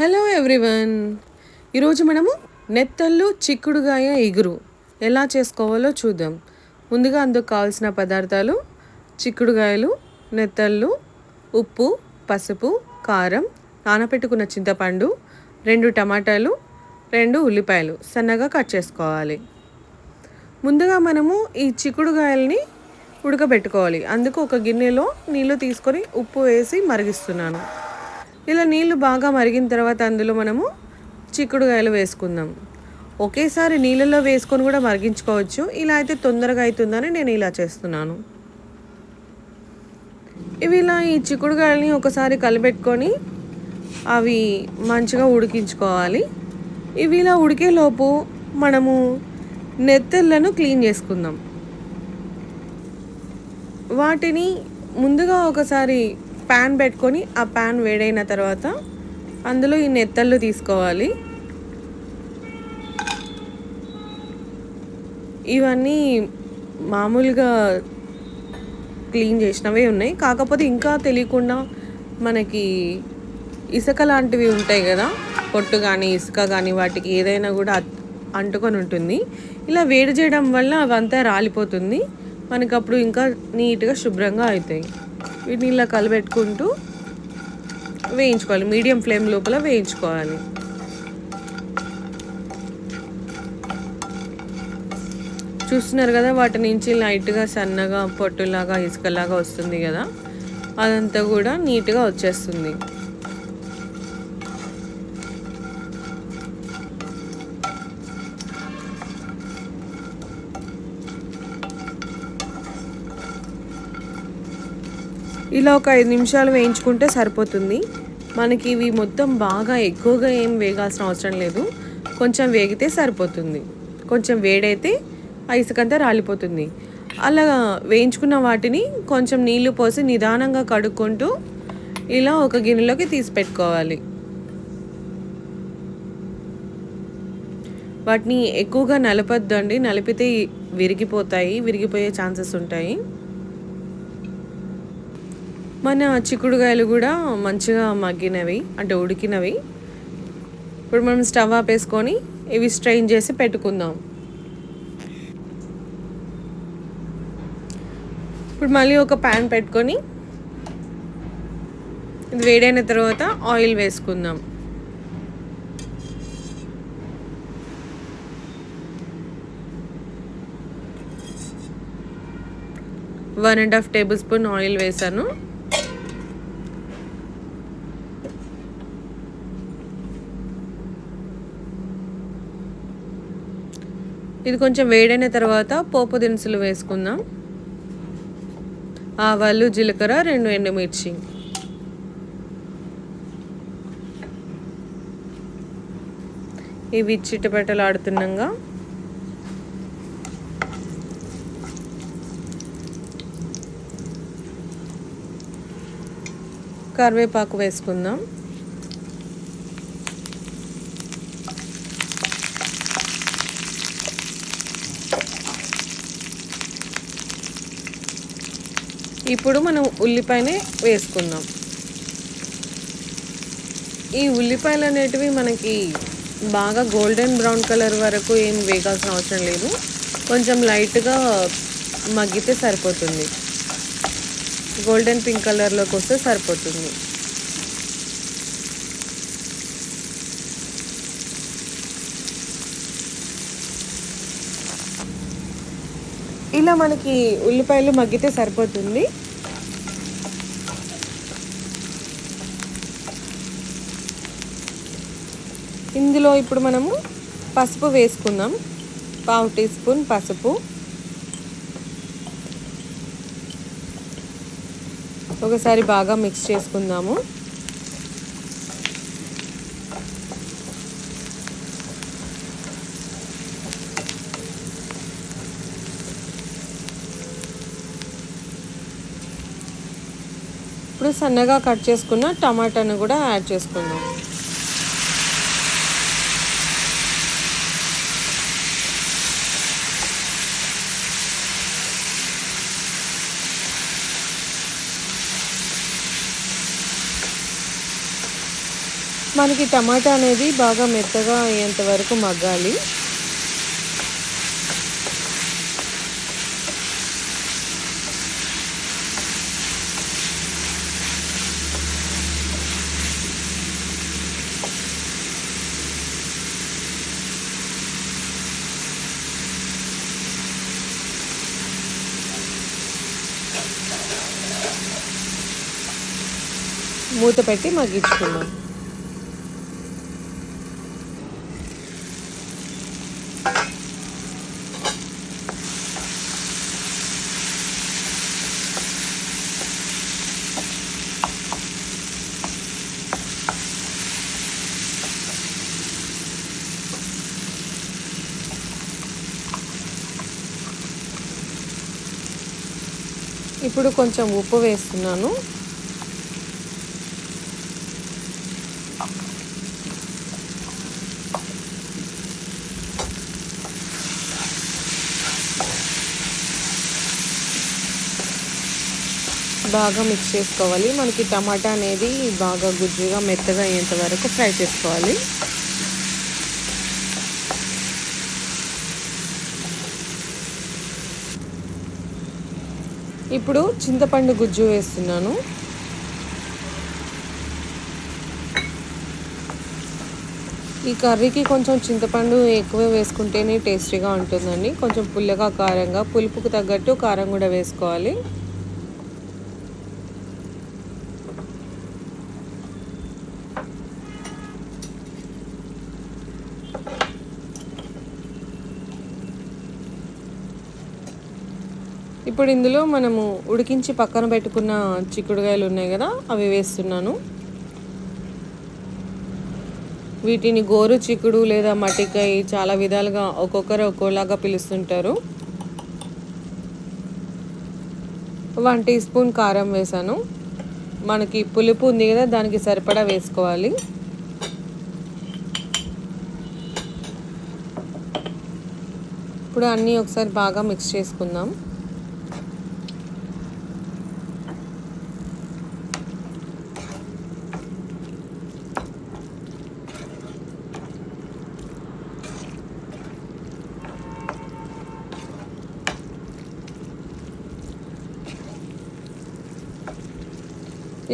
Hello everyone ఈరోజు మనము నెత్తళ్ళు చిక్కుడుగాయ ఎగురు ఎలా చేసుకోవాలో చూద్దాం. ముందుగా అందుకు కావాల్సిన పదార్థాలు చిక్కుడుగాయలు నెత్తళ్ళు ఉప్పు పసుపు కారం నానబెట్టుకున్న చింతపండు రెండు టమాటాలు రెండు ఉల్లిపాయలు సన్నగా కట్ చేసుకోవాలి. ముందుగా మనము ఈ చిక్కుడుగాయల్ని ఉడకబెట్టుకోవాలి. అందుకు ఒక గిన్నెలో నీళ్ళు తీసుకొని ఉప్పు వేసి మరిగిస్తున్నాను. ఇలా నీళ్ళు బాగా మరిగిన తర్వాత అందులో మనము చిక్కుడుగాయలు వేసుకుందాం. ఒకేసారి నీళ్ళలో వేసుకొని కూడా మరిగించుకోవచ్చు. ఇలా అయితే తొందరగా అవుతుందని నేను ఇలా చేస్తున్నాను. ఇవి ఇలా ఈ చిక్కుడుగాయలని ఒకసారి కలిపెట్టుకొని అవి మంచిగా ఉడికించుకోవాలి. ఇవి ఇలా ఉడికేలోపు మనము నెత్తళ్ళను క్లీన్ చేసుకుందాం. వాటిని ముందుగా ఒకసారి ప్యాన్ పెట్టుకొని ఆ ప్యాన్ వేడైన తర్వాత అందులో ఈ నెత్తళ్ళు తీసుకోవాలి. ఇవన్నీ మామూలుగా క్లీన్ చేసినవే ఉన్నాయి. కాకపోతే ఇంకా తెలియకుండా మనకి ఇసుక లాంటివి ఉంటాయి కదా పొట్టు కానీ ఇసుక కానీ వాటికి ఏదైనా కూడా అంటుకొని ఉంటుంది. ఇలా వేడి చేయడం వల్ల అవంతా రాలిపోతుంది. మనకి అప్పుడు ఇంకా నీట్గా శుభ్రంగా అవుతాయి. వీటిని ఇలా కలబెట్టుకుంటూ వేయించుకోవాలి. మీడియం ఫ్లేమ్ లోపల వేయించుకోవాలి. చూస్తున్నారు కదా వాటి నుంచి లైట్గా సన్నగా పొట్టులాగా ఇసుకలాగా వస్తుంది కదా? అదంతా కూడా నీట్గా వచ్చేస్తుంది. ఇలా ఒక ఐదు నిమిషాలు వేయించుకుంటే సరిపోతుంది. మనకి ఇవి మొత్తం బాగా ఎక్కువగా ఏం వేగాల్సిన అవసరం లేదు. కొంచెం వేగితే సరిపోతుంది. కొంచెం వేడైతే ఐసుకంతా రాలిపోతుంది. అలా వేయించుకున్న వాటిని కొంచెం నీళ్ళు పోసి నిదానంగా కడుక్కుంటూ ఇలా ఒక గిన్నెలోకి తీసి పెట్టుకోవాలి. వాటిని ఎక్కువగా నలపొద్దండి. నలిపితే విరిగిపోతాయి. విరిగిపోయే ఛాన్సెస్ ఉంటాయి. మన చిక్కుడుగాయలు కూడా మంచిగా మగ్గినవి అంటే ఉడికినవి. ఇప్పుడు మనం స్టవ్ ఆపేసుకొని ఇవి స్ట్రెయిన్ చేసి పెట్టుకుందాం. ఇప్పుడు మళ్ళీ ఒక ప్యాన్ పెట్టుకొని ఇది వేడైన తర్వాత ఆయిల్ వేసుకుందాం. One and half tablespoon oil వేసాను. ఇది కొంచెం వేడైన తర్వాత పోపు దినుసులు వేసుకుందాం. ఆవాలు జీలకర్ర రెండు ఎండుమిర్చి. ఇవి చిట్టపెట్టలు ఆడుతుండగా కరివేపాకు వేసుకుందాం. ఇప్పుడు మనం ఉల్లిపాయనే వేసుకుందాం. ఈ ఉల్లిపాయలు అనేటివి మనకి బాగా గోల్డెన్ బ్రౌన్ కలర్ వరకు ఏం వేగాల్సిన అవసరం లేదు. కొంచెం లైట్గా మగ్గితే సరిపోతుంది. గోల్డెన్ పింక్ కలర్లోకి వస్తే సరిపోతుంది. ఇలా మనకి ఉల్లిపాయలు మగ్గితే సరిపోతుంది. ఇందులో ఇప్పుడు మనము పసుపు వేసుకుందాం. పావు టీ స్పూన్ పసుపు. ఒకసారి బాగా మిక్స్ చేసుకుందాము. ఇప్పుడు సన్నగా కట్ చేసుకున్న టమాటాను కూడా యాడ్ చేసుకుందాం. మనకి టమాటా అనేది బాగా మెత్తగా అయ్యేంత వరకు మగ్గాలి. మూత పెట్టి మగ్గించుకున్నాం ఇప్పుడు కొంచెం ఉప్పు వేస్తున్నాను. బాగా మిక్స్ చేసుకోవాలి. మనకి టమాటా అనేది బాగా గుజ్జుగా మెత్తగా అయ్యేంత వరకు ఫ్రై చేసుకోవాలి. ఇప్పుడు చింతపండు గుజ్జు వేస్తున్నాను. ఈ కర్రీకి కొంచెం చింతపండు ఎక్కువ వేసుకుంటేనే టేస్టీగా ఉంటుందండి. కొంచెం పుల్లగా కారంగా పులుపుకు తగ్గట్టు కారం కూడా వేసుకోవాలి. ఇప్పుడు ఇందులో మనము ఉడికించి పక్కన పెట్టుకున్న చిక్కుడుకాయలు ఉన్నాయి కదా అవి వేస్తున్నాను. వీటిని గోరు చిక్కుడు లేదా మట్టికాయ చాలా విధాలుగా ఒక్కొక్కరు ఒక్కోలాగా పిలుస్తుంటారు. వన్ టీ స్పూన్ కారం వేసాను. మనకి పులుపు ఉంది కదా దానికి సరిపడా వేసుకోవాలి. ఇప్పుడు అన్నీ ఒకసారి బాగా మిక్స్ చేసుకుందాం.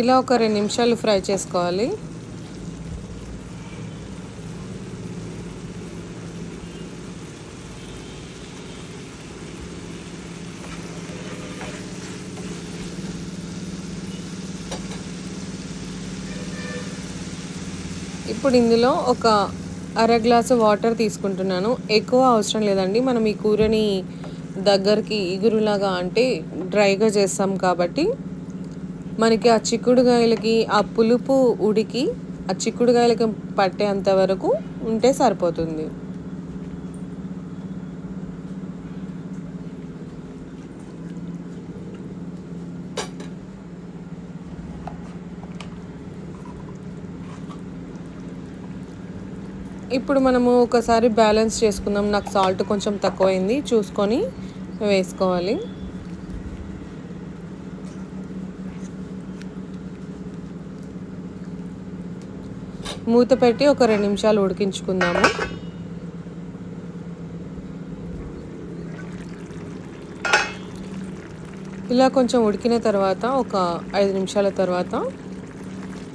ఇలా ఒక రెండు నిమిషాలు ఫ్రై చేసుకోవాలి. ఇప్పుడు ఇందులో ఒక అర గ్లాసు వాటర్ తీసుకుంటున్నాను. ఎక్కువ అవసరం లేదండి. మనం ఈ కూరని దగ్గరికి ఇగురులాగా అంటే డ్రైగా చేస్తాం కాబట్టి మనకి ఆ చిక్కుడుగాయలకి ఆ పులుపు ఉడికి ఆ చిక్కుడుగాయలకి పట్టేంత వరకు ఉంటే సరిపోతుంది. ఇప్పుడు మనము ఒకసారి బ్యాలెన్స్ చేసుకుందాం. నాకు సాల్ట్ కొంచెం తక్కువైంది. చూసుకొని వేసుకోవాలి. మూత పెట్టి ఒక రెండు నిమిషాలు ఉడికించుకుందాము. ఇలా కొంచెం ఉడికిన తర్వాత ఒక ఐదు నిమిషాల తర్వాత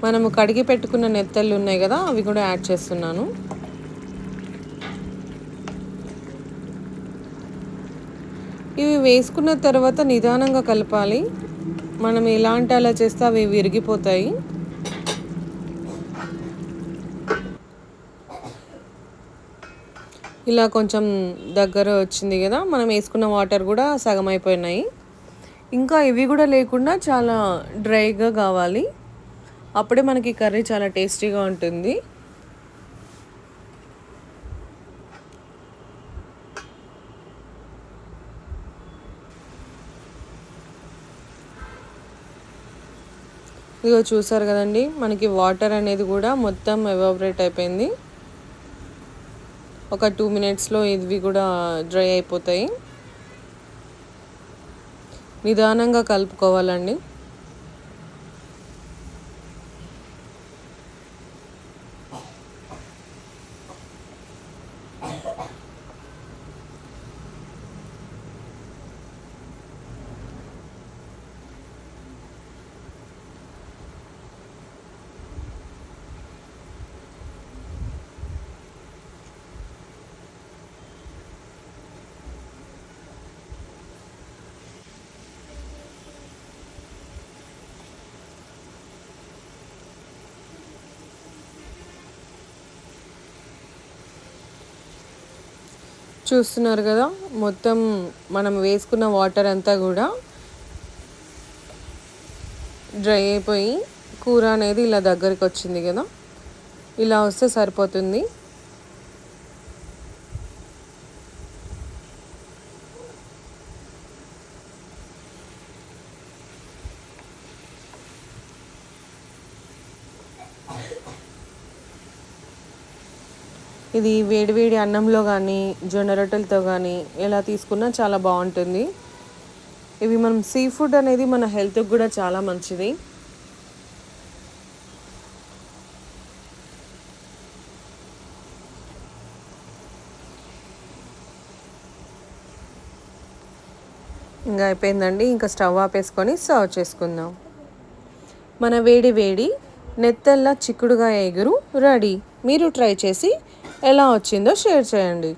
మనము కడిగి పెట్టుకున్న నెత్తళ్ళు ఉన్నాయి కదా అవి కూడా యాడ్ చేస్తున్నాను. ఇవి వేసుకున్న తర్వాత నిదానంగా కలపాలి. మనం ఎలాంటి అలా చేస్తే అవి విరిగిపోతాయి. ఇలా కొంచెం దగ్గర వచ్చింది కదా మనం వేసుకున్న వాటర్ కూడా సగం అయిపోయినాయి ఇంకా ఇవి కూడా లేకుండా చాలా డ్రైగా కావాలి. అప్పుడే మనకి కర్రీ చాలా టేస్టీగా ఉంటుంది. ఇదిగో చూసారు కదండి మనకి వాటర్ అనేది కూడా మొత్తం ఎవాబరేట్ అయిపోయింది. ఒక టూ మినిట్స్లో ఇవి కూడా డ్రై అయిపోతాయి. నిదానంగా కలుపుకోవాలండి. చూస్తున్నారు కదా మొత్తం మనం వేసుకున్న వాటర్ అంతా కూడా డ్రై అయిపోయి కూర అనేది ఇలా దగ్గరికి వచ్చింది కదా. ఇలా వస్తే సరిపోతుంది. ఇది వేడివేడి అన్నంలో కానీ జొన్న రొట్టెలతో కానీ ఎలా తీసుకున్నా చాలా బాగుంటుంది. ఇవి మనం సీ ఫుడ్ అనేది మన హెల్త్కి కూడా చాలా మంచిది. ఇంకా అయిపోయిందండి. ఇంకా స్టవ్ ఆపేసుకొని సర్వ్ చేసుకుందాం. మన వేడి వేడి నెత్తల్లా చిక్కుడుగా ఎగురు రెడీ. మీరు ట్రై చేసి ఎలా వచ్చిందో షేర్ చేయండి.